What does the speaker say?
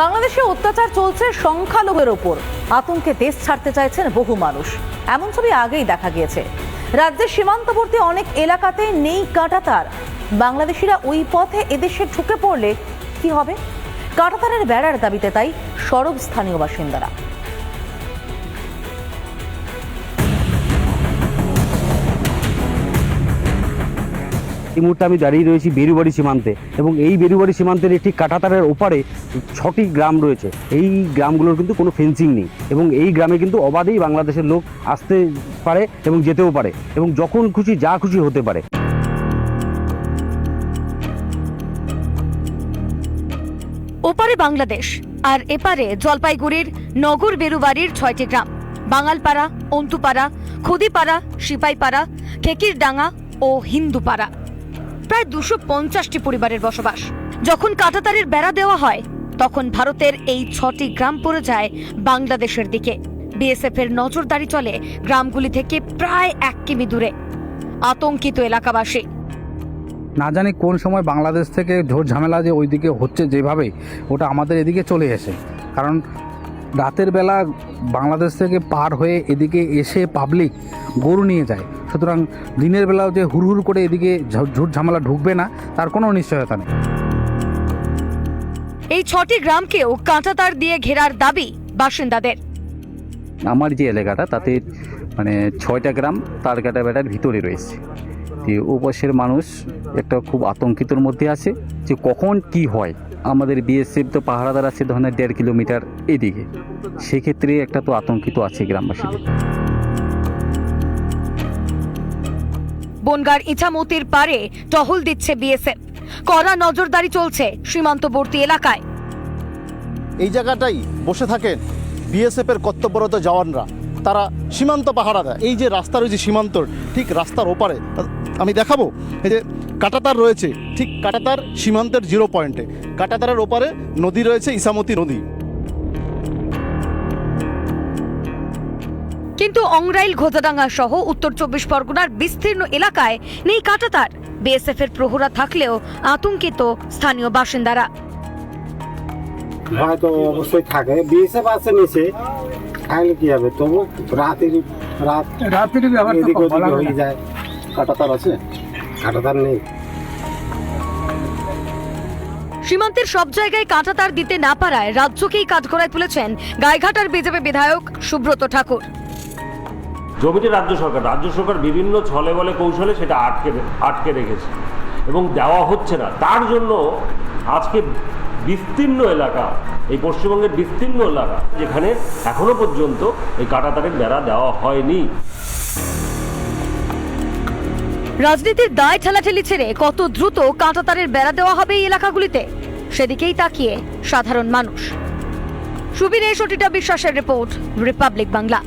বাংলাদেশে অত্যাচার চলছে সংখ্যালঘুর ওপর। আতঙ্কে দেশ ছাড়তে চাইছেন বহু মানুষ। এমন ছবি আগেই দেখা গিয়েছে। রাজ্যের সীমান্তবর্তী অনেক এলাকাতে নেই কাঁটাতার। বাংলাদেশিরা ওই পথে এদেশে ঢুকে পড়লে কি হবে? কাঁটাতারের বেড়ার দাবিতে তাই সরব স্থানীয় বাসিন্দারা। এই মুহূর্তে আমি দাঁড়িয়ে রয়েছি বেরুবাড়ি সীমান্তে এবং এই বেরুবাড়ি সীমান্তের একটি কাঁটাতারের ওপারে ছটি গ্রাম রয়েছে। এই গ্রামগুলোর কিন্তু কোনো ফেন্সিং নেই এবং এই গ্রামে কিন্তু অবাধেই বাংলাদেশের লোক আসতে পারে এবং যেতেও পারে এবং যখন খুশি, যা খুশি হতে পারে। ওপারে বাংলাদেশ, আর এপারে জলপাইগুড়ির নগর বেরুবাড়ির ছয়টি গ্রাম। বাঙালপাড়া, অন্তুপাড়া, খুদিপাড়া, সিপাইপাড়া, খেকিরডাঙ্গা ও হিন্দুপাড়া। প্রায় দুশো পঞ্চাশটি পরিবারের বসবাস। যখন কাঁটাতারের বেড়া দেওয়া হয়, তখন ভারতের এই ছটি গ্রাম পড়ে যায় বাংলাদেশের দিকে। বিএসএফ এর নজরদারি চলে গ্রামগুলি থেকে প্রায় এক কিমি দূরে। আতঙ্কিত এলাকাবাসী। না জানি কোন সময় বাংলাদেশ থেকে ঝোড় ঝামেলা যে ওইদিকে হচ্ছে যেভাবে, ওটা আমাদের এদিকে চলে এসে। কারণ রাতের বেলা বাংলাদেশ থেকে পার হয়ে এদিকে এসে পাবলিক গরু নিয়ে যায়। সুতরাং দিনের বেলাও যে হুড়হুড় করে এদিকে ঝুট ঝামেলা ঢুকবে না তার কোনো নিশ্চয়তা নেই। এই ছটি গ্রামকেও কাঁটাতার দিয়ে ঘেরার দাবি বাসিন্দাদের। আমার যে এলাকাটা তাতে মানে ছয়টা গ্রাম তার কাটা বেটার ভিতরে রয়েছে। তো ওপাশের মানুষ একটা খুব আতঙ্কিতর মধ্যে আছে যে কখন কি হয়। আমাদের বিএসএফ তো পাহারাদার আছে ধরনের দেড় কিলোমিটার এদিকে। সেক্ষেত্রে একটা তো আতঙ্কিত আছে গ্রামবাসীদের। বনগার ইছামতির পারে টহল দিচ্ছে বিএসএফ। কড়া নজরদারি চলছে সীমান্তবর্তী এলাকায়। এই জায়গাটাই বসে থাকেন বিএসএফ এর কর্তব্যরত জওয়ানরা। তারা সীমান্ত পাহারা দেয় এই যে রাস্তা রয়েছে সীমান্তর ঠিক রাস্তার ওপারে আমি দেখাবো। এই যে কাটাতার রয়েছে ঠিক কাটাতার সীমান্তের জিরো পয়েন্টে। কাটাতারের ওপারে নদী রয়েছে ইসামতি নদী। কিন্তু অংরাইল ঘোজাডাঙ্গা সহ উত্তর চব্বিশ পরগনার বিস্তীর্ণ এলাকায় নেই কাঁটাতার। বিএসএফ এর প্রহরা থাকলেও আতঙ্কিত স্থানীয় বাসিন্দারা। হয়তো অবশ্যই থাকে। বিএসএফ আছে নিচে থাকলে কি হবে? তবু রাতের রাত রাত্রির এদিক হয়ে যায়। কাটাতার আছে? কাটাতার নেই। সীমান্তের সব জায়গায় কাঁটাতার দিতে না পারায় রাজ্যকেই কাঠগড়ায় তুলেছেন গাইঘাটার বিজেপি বিধায়ক সুব্রত ঠাকুর। জমিটি রাজ্য সরকার রাজ্য সরকার বিভিন্ন ছলে বলে কৌশলে সেটা আটকে আটকে রেখেছে। এবং দেওয়া হচ্ছে না। তার জন্য আজকে বিস্তীর্ণ এলাকা এই পশ্চিমবঙ্গের বিস্তীর্ণ এলাকা যেখানে এখনও পর্যন্ত এই কাটাতারের বেড়া দেওয়া হয়নি। রাজনীতির দায় ঠেলাঠেলি ছেড়ে কত দ্রুত কাঁটাতারের বেড়া দেওয়া হবে এই এলাকাগুলিতে? সেদিকেই তাকিয়ে সাধারণ মানুষ। সুবীর এই বিশ্বাসের রিপোর্ট, রিপাবলিক বাংলা।